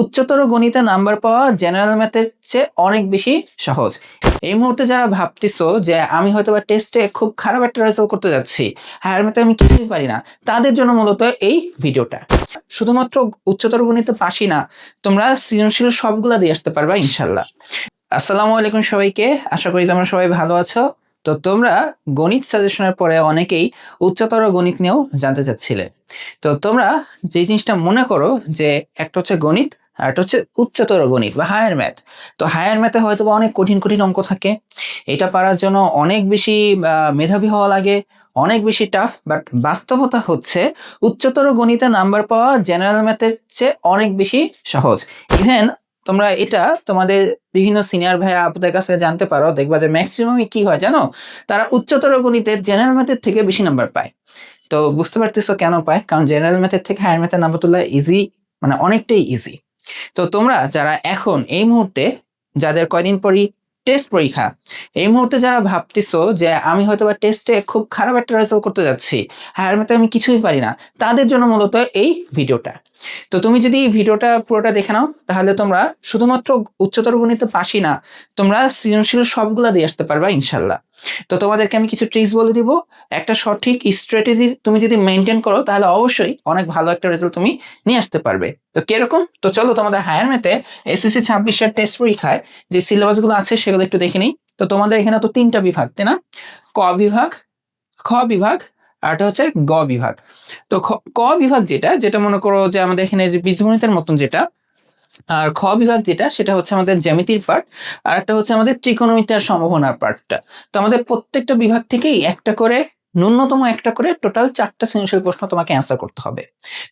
উচ্চতর গণিতে নাম্বার পাওয়া জেনারেল ম্যাথের চেয়ে অনেক বেশি সহজ। এই মুহূর্তে যারা ভাবতেছো যে আমি হয়তো বা টেস্টে খুব খারাপ একটা রেজাল্ট করতে যাচ্ছি হায়ার ম্যাথে আমি কিছুই পারি না, তাদের জন্য মূলত এই ভিডিওটা। শুধুমাত্র উচ্চতর গণিতে পাসি না, তোমরা সৃজনশীল সবগুলা দিয়ে আসতে পারবা ইনশাল্লাহ আসসালামু আলাইকুম সবাইকে, আশা করি তোমরা সবাই ভালো আছো। তো তোমরা গণিত সাজেশনের পরে অনেকেই উচ্চতর গণিত নিয়েও জানতে চাচ্ছিলে। তো তোমরা যে জিনিসটা মনে করো যে একটা হচ্ছে গণিত আর এটা হচ্ছে উচ্চতর গণিত বা হায়ার ম্যাথ তো হায়ার ম্যাথে হয়তো বা অনেক কঠিন কঠিন অঙ্ক থাকে। এটা পারার জন্য অনেক বেশি মেধাবী হওয়া লাগে, অনেক বেশি টাফ বাট বাস্তবতা হচ্ছে উচ্চতর গণিতে নাম্বার পাওয়া জেনারেল ম্যাথের চেয়ে অনেক বেশি সহজ। ইভেন তোমরা এটা তোমাদের বিভিন্ন সিনিয়র ভাইয়া আপুদের কাছে জানতে পারো, দেখবা যে ম্যাক্সিমামই কি হয় জানো? তারা উচ্চতর গণিতে জেনারেল ম্যাথের থেকে বেশি নাম্বার পায়। তো বুঝতে পারতেছো কেন পায়? কারণ জেনারেল ম্যাথের থেকে হায়ার ম্যাথের নাম্বার তোলা ইজি মানে অনেকটাই ইজি তো তোমরা যারা এখন এই মুহূর্তে যাদের কয়দিন পরই টেস্ট পরীক্ষা এই মুহূর্তে যারা ভাবতেছো যে আমি হয়তো বা টেস্টে খুব খারাপ একটা রেজাল্ট করতে যাচ্ছি, হায়ার ম্যাথে আমি কিছুই পারি না, তাদের জন্য মূলত এই ভিডিওটা। তো তুমি যদি এই ভিডিওটা পুরোটা দেখে নাও, তাহলে তোমরা শুধুমাত্র উচ্চতর গণিতে পাসি না, তোমরা সৃজনশীল সবগুলা দিয়ে আসতে পারবা ইনশাল্লাহ। তো তোমাদেরকে আমি কিছু ট্রিক্স বলে দিব, একটা সঠিক স্ট্র্যাটেজি তুমি যদি মেনটেন করো, তাহলে অবশ্যই অনেক ভালো একটা রেজাল্ট তুমি নিয়ে আসতে পারবে। তো কীরকম? তো চলো তোমাদের হায়ার ম্যাথে এসএসসি ছাব্বিশের টেস্ট পরীক্ষায় যে সিলেবাসগুলো আছে সেগুলো একটু দেখে নিই। তো তোমাদের এখানে তো তিনটা বিভাগ, তাই না? ক বিভাগ, খ বিভাগ, আর একটা হচ্ছে গ বিভাগ। তো ক বিভাগ যেটা যেটা মনে করো যে আমাদের এখানে যে বীজগণিতের মতন যেটা, আর খ বিভাগ যেটা, সেটা হচ্ছে আমাদের জ্যামিতির পার্ট, আর একটা হচ্ছে আমাদের ত্রিকোণমিতি আর সম্ভাবনার পার্টটা। তো আমাদের প্রত্যেকটা বিভাগ থেকেই একটা করে, ন্যূনতম একটা করে টোটাল চারটা সৃজনশীল প্রশ্ন তোমাকে অ্যান্সার করতে হবে।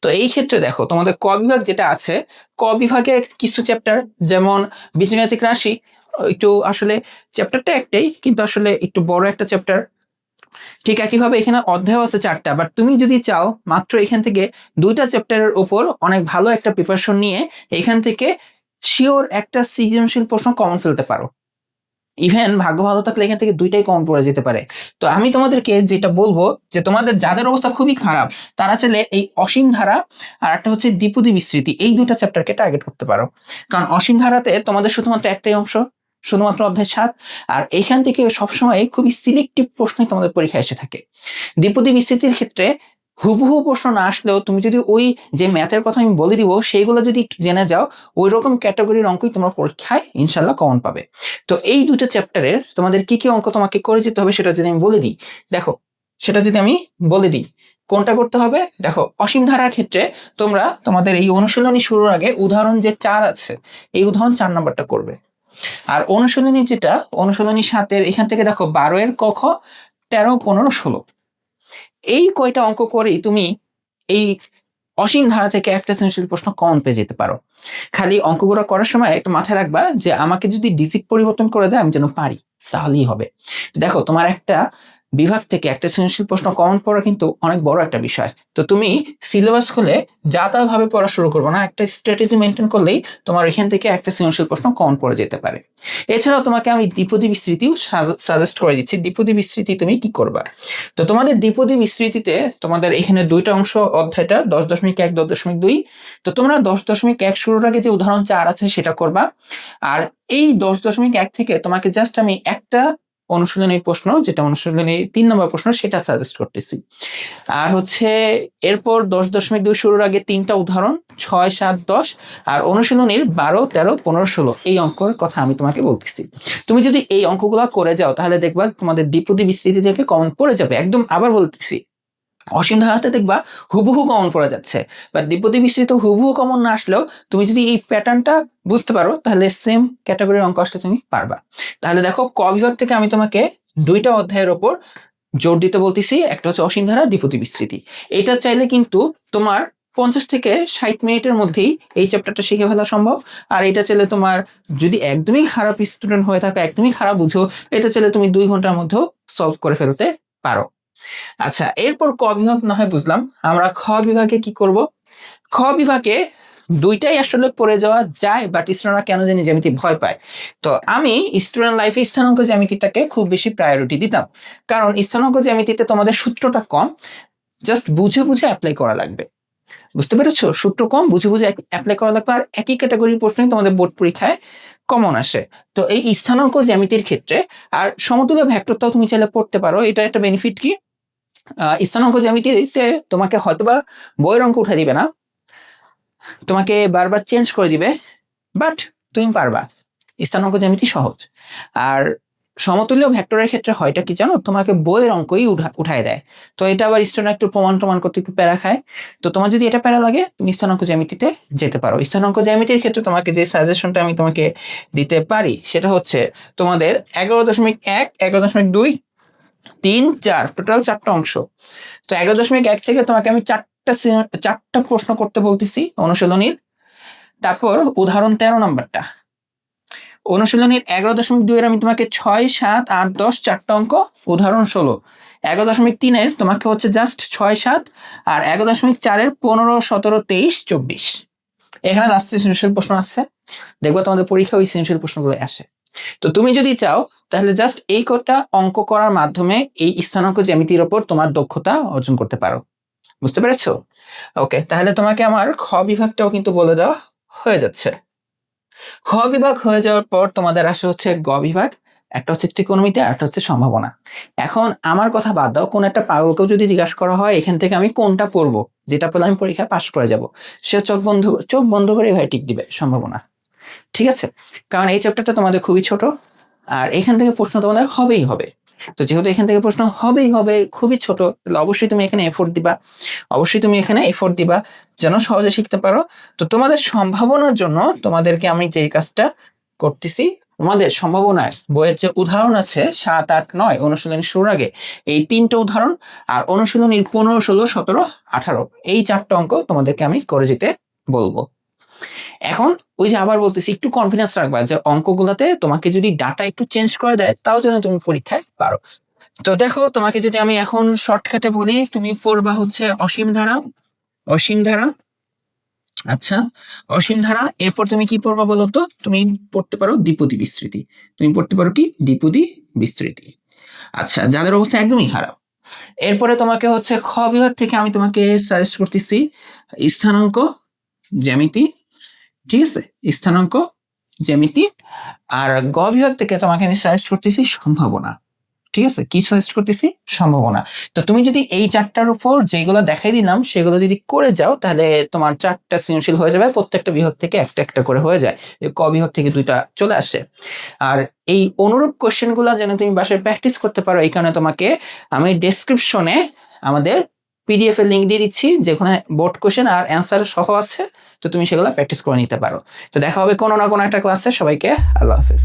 তো এই ক্ষেত্রে দেখো, তোমাদের ক বিভাগ যেটা আছে, ক বিভাগে কিছু চ্যাপ্টার যেমন বীজগাণিতিক রাশি একটু আসলে চ্যাপ্টারটা একটাই, কিন্তু আসলে একটু বড় একটা চ্যাপ্টার ঠিক একইভাবে এখানে অধ্যায় আছে চারটা বাট তুমি যদি চাও মাত্র এখান থেকে দুইটা চ্যাপ্টারের ওপর অনেক ভালো একটা প্রিপারেশন নিয়ে এখান থেকে শিওর একটা সৃজনশীল প্রশ্ন কমন ফেলতে পারো। ইভেন ভাগ্য ভালো থাকলে এখান থেকে দুইটাই কমন পড়ে যেতে পারে। তো আমি তোমাদেরকে যেটা বলব যে তোমাদের যাদের অবস্থা খুবই খারাপ, তারা চাইলে এই অসীম ধারা আর একটা হচ্ছে দ্বিপদী বিস্তৃতি, এই দুইটা চ্যাপ্টারকে টার্গেট করতে পারো। কারণ অসীম ধারাতে তোমাদের শুধুমাত্র একটাই অংশ শুধুমাত্র অধ্যায় সাত, আর এখান থেকে সবসময় খুবই সিলেক্টিভ প্রশ্নই তোমাদের পরীক্ষায় এসে থাকে। দ্বিপদী বিস্তৃতির ক্ষেত্রে হুবহু প্রশ্ন না আসলেও তুমি যদি ওই যে ম্যাথের কথা আমি বলে দিব, সেইগুলো যদি একটু জেনে যাও ওই রকম ক্যাটাগরির অঙ্কই তোমার পরীক্ষায় ইনশাল্লাহ কমন পাবে। তো এই দুটো চ্যাপ্টারের তোমাদের কি কি অঙ্ক তোমাকে করে যেতে হবে সেটা যদি আমি বলে দিই, দেখো, সেটা যদি আমি বলে দিই, কোনটা করতে হবে? দেখো, অসীম ধারার ক্ষেত্রে তোমরা তোমাদের এই অনুশীলনী শুরুর আগে উদাহরণ যে চার আছে, এই উদাহরণ চার নাম্বারটা করবে। আর অনুশীলনী যেটা, অনুশীলনী সাতের, এখান থেকে দেখো বারো এর কখ তেরো, পনেরো, ষোলো। এই কয়টা অঙ্ক করেই তুমি এই অসীম ধারা থেকে একটা সৃজনশীল প্রশ্ন কমন পেয়ে যেতে পারো। খালি অঙ্কগুলো করার সময় একটু মাথায় রাখবা যে আমাকে যদি ডিজিট পরিবর্তন করে দেয়, আমি যেন পারি, তাহলেই হবে। দেখো তোমার একটা বিভাগ থেকে একটা সৃজনশীল প্রশ্ন কমন পড়া কিন্তু অনেক বড় একটা বিষয়। তো তুমি সিলেবাস খুলে যা তা ভাবে পড়া শুরু করব না, একটা স্ট্র্যাটেজি মেনটেন করলেই তোমার এখান থেকে একটা সৃজনশীল প্রশ্ন কমন পড়ে যেতে পারে। এছাড়াও তোমাকে আমি দ্বিপদী বিস্তৃতিও সাজেস্ট করে দিচ্ছি। দ্বিপদী বিস্তৃতি তুমি কি করবা? তো তোমাদের দ্বিপদী বিস্তৃতিতে তোমাদের এখানে দুইটা অংশ, অধ্যায়টা দশ দশমিক এক, দশ দশমিক দুই। তো তোমরা দশ দশমিক এক শুরুর আগে যে উদাহরণ চার আছে সেটা করবা। আর এই দশ দশমিক এক থেকে তোমাকে জাস্ট আমি একটা অনুশীলনী প্রশ্ন, যেটা অনুশীলনী তিন নম্বর প্রশ্ন, সেটা সাজেস্ট করতেছি। আর হচ্ছে, এরপর দশ দশমিক দুই শুরুর আগে তিনটা উদাহরণ, ছয়, সাত, দশ, আর অনুশীলনীর বারো, তেরো, পনেরো, ষোলো, এই অঙ্কের কথা আমি তোমাকে বলতেছি। তুমি যদি এই অঙ্কগুলো করে যাও, তাহলে দেখবা তোমাদের দ্বিপদী বিস্তৃতি থেকে কমন পড়ে যাবে। একদম আবার বলতেছি অসীম ধারাতে দেখবা হুবহু কমন পড়ে যাচ্ছে। বা দ্বিপদী বিস্তৃত হুবহু কমন না আসলেও তুমি যদি এই প্যাটার্নটা বুঝতে পারো, তাহলে সেম ক্যাটাগরির অঙ্ক আসলে তুমি পারবা। তাহলে দেখো, ক বিভাগ থেকে আমি তোমাকে দুইটা অধ্যায়ের ওপর জোর দিতে বলতেছি। একটা হচ্ছে অসীম ধারা দ্বিপতি বিস্তৃতি। এটা চাইলে কিন্তু তোমার পঞ্চাশ থেকে ষাট মিনিটের মধ্যেই এই চ্যাপ্টারটা শিখে ফেলা সম্ভব। আর এটা চাইলে তোমার যদি একদমই খারাপ স্টুডেন্ট হয়ে থাকো, একদমই খারাপ বুঝো, এটা চাইলে তুমি দুই ঘণ্টার মধ্যেও সলভ করে ফেলতে পারো। আচ্ছা এরপর ক বিভাগ না হয় বুঝলাম। আমরা খ বিভাগে কি করব? খ বিভাগে দুইটাই আসলে পড়ে যাওয়া যায় বাট স্টুডেন্টরা কেন জানি জ্যামিতি ভয় পায়। তো আমি স্টুডেন্ট লাইফে স্থানাঙ্ক জ্যামিতিটাকে খুব বেশি প্রায়োরিটি দিতাম। কারণ স্থানাঙ্ক জ্যামিতিতে তোমাদের সূত্রটা কম জাস্ট বুঝে বুঝে অ্যাপ্লাই করা লাগবে। বুঝতে পেরেছ? সূত্র কম, বুঝে বুঝে অ্যাপ্লাই করা লাগবে। আর একই ক্যাটাগরির প্রশ্নই তোমাদের বোর্ড পরীক্ষায় কমন আসে। তো এই স্থানাঙ্ক জ্যামিতির ক্ষেত্রে, আর সমতুল্য ভেক্টরটাও তুমি চাইলে পড়তে পারো। এটা একটা বেনিফিট কি? স্থানাঙ্ক জ্যামিতিতে তোমাকে হয়তোবা বইয়ের অঙ্ক উঠে দিবে না। তোমাকে বারবার চেঞ্জ করে দিবে বাট তুমি পারবা। স্থানাঙ্ক জ্যামিতি সহজ। আর সমতুল্য ভেক্টরের ক্ষেত্রে হয়টা কি জানো? তোমাকে বইয়ের অঙ্কই উঠা, উঠায় দেয়। তো এটা আবার স্টুডেন্ট একটু প্রমাণ প্রমাণ করতে একটু প্যারা খায়। তো তোমার যদি এটা প্যারা লাগে, তুমি স্থানাঙ্ক জ্যামিতিতে যেতে পারো। স্থানাঙ্ক জ্যামিতির ক্ষেত্রে তোমাকে যে সাজেশনটা আমি তোমাকে দিতে পারি, সেটা হচ্ছে তোমাদের এগারো দশমিক এক, এগারো দশমিক দুই, তিন, চার, টোটাল চারটা অংশ। তো এগারো দশমিক এক থেকে তোমাকে আমি চারটা চারটা প্রশ্ন করতে বলতেছি অনুশীলনীর। তারপর উদাহরণ তেরো নাম্বারটা। অনুশীলনীর এগারো দশমিক দুইয়ের আমি তোমাকে ছয়, সাত, আট, দশ চারটা অঙ্ক, উদাহরণ ষোলো। এগারো দশমিক তিনের তোমাকে হচ্ছে জাস্ট ছয়, সাত, আর এগারো দশমিক চারের পনেরো, সতেরো, তেইশ, চব্বিশ। এখানে লাস্টে সৃজনশীল প্রশ্ন আসছে। দেখব তোমাদের পরীক্ষা ওই সৃজনশীল প্রশ্নগুলো আসে। তো তুমি যদি চাও, তাহলে জাস্ট এই কটা অঙ্ক করার মাধ্যমে এই স্থানাঙ্ক জ্যামিতির ওপর তোমার দক্ষতা অর্জন করতে পারো। বুঝতে পেরেছ? ওকে তাহলে তোমাকে আমার খ বিভাগটাও কিন্তু বলে দেওয়া হয়ে যাচ্ছে। খ বিভাগ হয়ে যাওয়ার পর তোমাদের আসে হচ্ছে গ বিভাগ, একটা হচ্ছে ত্রিকোণমিতি আর একটা হচ্ছে সম্ভাবনা। এখন আমার কথা বাদ দাও, কোন একটা পাগলকেও যদি জিজ্ঞাসা করা হয়, এখান থেকে আমি কোনটা পড়ব? যেটা পড়লে আমি পরীক্ষায় পাশ করে যাব। সে চোখ বন্ধ চোখ বন্ধ করে এভাবে টিক দিবে, সম্ভাবনা। ঠিক আছে? কারণ এই চ্যাপ্টারটা তোমাদের খুবই ছোট, আর এখান থেকে প্রশ্ন তোমাদের হবেই হবে। তো যেহেতু এখান থেকে প্রশ্ন হবেই হবে, খুবই ছোট, তাহলে অবশ্যই তুমি এখানে এফোর্ট দিবা। অবশ্যই তুমি এখানে এফোর্ট দিবা, যেন সহজে শিখতে পারো। তো তোমাদের সম্ভাবনার জন্য তোমাদেরকে আমি যে কাজটা করতেছি, তোমাদের সম্ভাবনায় বইয়ের যে উদাহরণ আছে, সাত, আট, নয়, অনুশীলনী শুরুর আগে, এই তিনটা উদাহরণ আর অনুশীলনীর পনেরো, ষোলো, সতেরো, আঠারো, এই চারটা অঙ্ক তোমাদেরকে আমি করে যেতে বলব। এখন ওই যে আবার বলতেছি, একটু কনফিডেন্স রাখবা যে অঙ্কগুলোতে তোমাকে যদি ডাটা একটু চেঞ্জ করে দেয়, তাও যেন তুমি পরীক্ষায় পারো। তো দেখো, তোমাকে যদি আমি এখন শর্টকাটে বলি, তুমি পড়বা হচ্ছে অসীম ধারা অসীম ধারা আচ্ছা অসীম ধারা, এরপর তুমি কি পড়বা বলো তো? তুমি পড়তে পারো দ্বিপদী বিস্তৃতি। তুমি পড়তে পারো কি? দ্বিপদী বিস্তৃতি। আচ্ছা যাদের অবস্থা একদমই খারাপ। এরপরে তোমাকে হচ্ছে খ বিভাগ থেকে আমি তোমাকে সাজেস্ট করতেছি, স্থানাঙ্ক, জ্যামিতি ঠিক আছে? স্থানাঙ্ক জ্যামিতি। আর গ বিভাগ থেকে তোমাকে আমি সাজেস্ট করতেছি সম্ভাবনা। ঠিক আছে? কি সাজেস্ট করতেছি? সম্ভাবনা। তো তুমি যদি এই চারটার উপর যেগুলো দেখাই দিলাম, সেগুলো যদি করে যাও, তাহলে তোমার চারটা সৃজনশীল হয়ে যাবে, প্রত্যেকটা বিভাগ থেকে একটা একটা করে হয়ে যায়। ক বিভাগ থেকে দুইটা চলে আসে। আর এই অনুরূপ কোশ্চেনগুলো যেন তুমি বাসায় প্র্যাকটিস করতে পারো, এই কারণে তোমাকে আমি ডেসক্রিপশনে আমাদের পিডিএফ এর লিঙ্ক দিয়ে দিচ্ছি, যেখানে বোর্ড কোশ্চেন আর অ্যান্সার সহ আছে। তো তুমি সেগুলো প্র্যাকটিস করে নিতে পারো। তো দেখা হবে কোনো না কোনো একটা ক্লাসে সবাইকে আল্লাহ হাফিজ।